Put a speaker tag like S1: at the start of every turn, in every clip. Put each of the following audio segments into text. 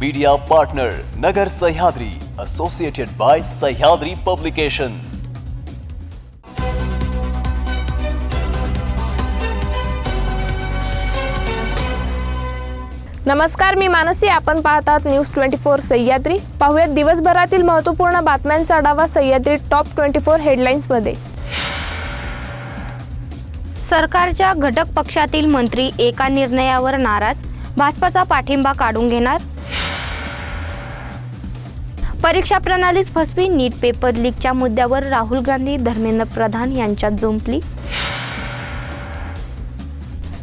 S1: Media partner Nagar Sahyadri associated by Sahyadri publication
S2: नमस्कार मी मानसी. आपण पाहतात न्यूज ट्वेंटी फोर सह्याद्री. पाहूयात दिवसभरातील महत्त्वपूर्ण बातम्यांचा आढावा सह्याद्री टॉप ट्वेंटी फोर हेडलाईन्समध्ये
S3: सरकारच्या घटक पक्षातील मंत्री एका निर्णयावर नाराज. भाजपाचा पाठिंबा काढून घेणार. परीक्षा प्रणालीच फसवी नीट पेपर लीकच्या मुद्द्यावर राहुल गांधी धर्मेंद्र प्रधान यांच्यात जुंपली.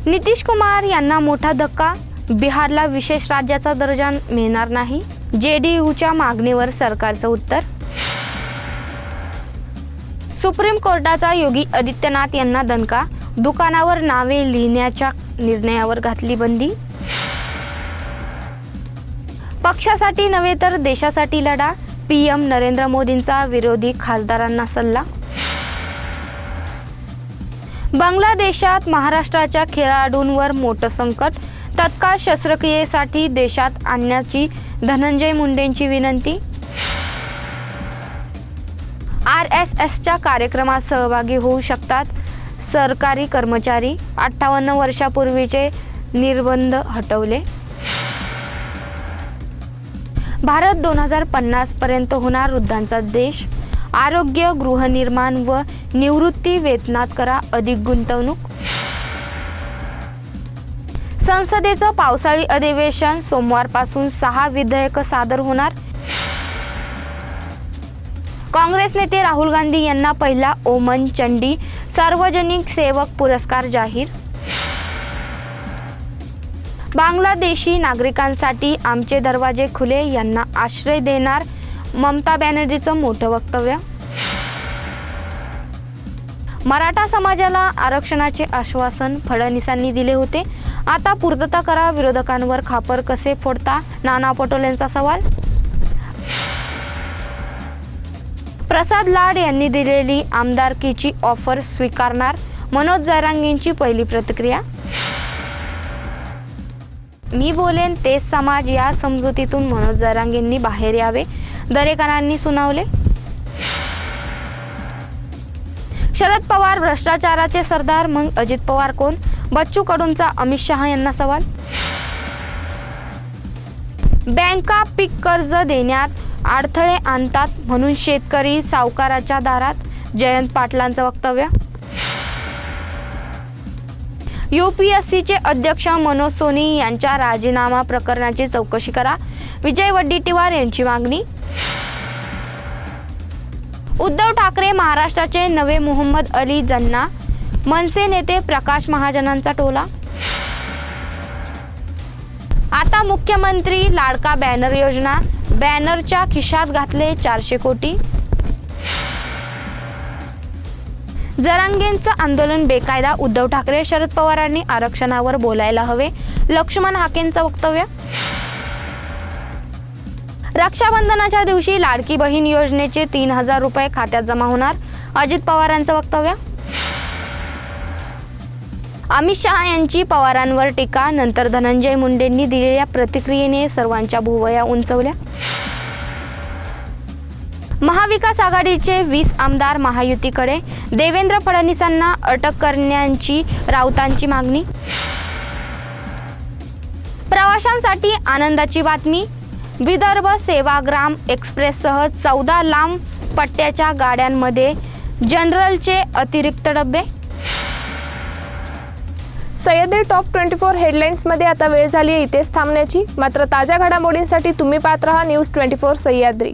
S3: नितीश कुमार यांना मोठा धक्का. बिहारला विशेष राज्याचा दर्जा मिळणार नाही. जेडीयूच्या मागणीवर सरकारचं उत्तर. सुप्रीम कोर्टाचा योगी आदित्यनाथ यांना दणका. दुकानावर नावे लिहिण्याच्या निर्णयावर घातली बंदी. पक्षासाठी नव्हे तर देशासाठी लढा. पी एम नरेंद्र मोदींचा विरोधी खासदारांना सल्ला. बांगलादेशात महाराष्ट्राच्या खेळाडूंवर मोठं संकट. तत्काळ शस्त्रक्रियेसाठी देशात आणण्याची धनंजय मुंडेंची विनंती. आर एस एसच्या कार्यक्रमात सहभागी होऊ शकतात सरकारी कर्मचारी. अठ्ठावन्न वर्षापूर्वीचे निर्बंध हटवले. भारत दोन हजार पन्नास पर्यंत होणार वृद्धांचा देश. आरोग्य गृहनिर्माण व निवृत्ती वेतनात करा अधिक गुंतवणूक. संसदेचं पावसाळी अधिवेशन सोमवारपासून सहा विधेयक सादर होणार. काँग्रेस नेते राहुल गांधी यांना पहिला ओमन चंडी सार्वजनिक सेवक पुरस्कार जाहीर. बांगलादेशी नागरिकांसाठी आमचे दरवाजे खुले यांना आश्रय देणार ममता बॅनर्जीचं मोठं वक्तव्य. मराठा समाजाला आरक्षणाचे आश्वासन फडणवीसांनी दिले होते. आता पूर्तता करा विरोधकांवर खापर कसे फोडता? नाना पटोलेंचा सवाल. प्रसाद लाड यांनी दिलेली आमदारकीची ऑफर स्वीकारणार मनोज जरांगेंची पहिली प्रतिक्रिया. मी बोलेन तेच समाज या समजुतीतून मनोज जरांगेंनी बाहेर यावे दरेकरांनी सुनावले. शरद पवार भ्रष्टाचाराचे सरदार मग अजित पवार कोण? बच्चू कडूंचा अमित शहा यांना सवाल. बँका पीक कर्ज देण्यात अडथळे आणतात म्हणून शेतकरी सावकाराच्या दारात. जयंत पाटलांचं वक्तव्य. यू पी एस सीचे अध्यक्ष मनोज सोनी यांच्या राजीनामा प्रकरणाची चौकशी करा. विजय वड्डेट्टीवार यांची मागणी. उद्धव ठाकरे महाराष्ट्राचे नवे मोहम्मद अली जन्ना. मनसे नेते प्रकाश महाजनांचा टोला. आता मुख्यमंत्री लाडका बॅनर योजना. बॅनरच्या खिशात घातले चारशे कोटी. जरांगेंचं आंदोलन बेकायदा. उद्धव ठाकरे शरद पवारांनी आरक्षणावर बोलायला हवे. लक्ष्मण हाकेंचं वक्तव्य? रक्षाबंधनाच्या दिवशी लाडकी बहीण योजनेचे तीन हजार रुपये खात्यात जमा होणार. अजित पवारांचं वक्तव्य? अमित शहा यांची पवारांवर टीका. नंतर धनंजय मुंडेंनी दिलेल्या प्रतिक्रियेने सर्वांच्या भुवया उंचवल्या. महाविकास आघाडीचे वीस आमदार महायुतीकडे. देवेंद्र फडणवीसांना अटक करण्याची राऊतांची मागणी. प्रवाशांसाठी आनंदाची बातमी. विदर्भ सेवाग्राम एक्सप्रेससह चौदा लांब पट्ट्याच्या गाड्यांमध्ये जनरलचे अतिरिक्त डबे.
S2: सह्याद्री टॉप ट्वेंटी फोर हेडलाईन्समध्ये आता वेळ झाली आहे इथेच थांबण्याची. मात्र ताज्या घडामोडींसाठी तुम्ही पाहत राहा news twenty four Sahyadri.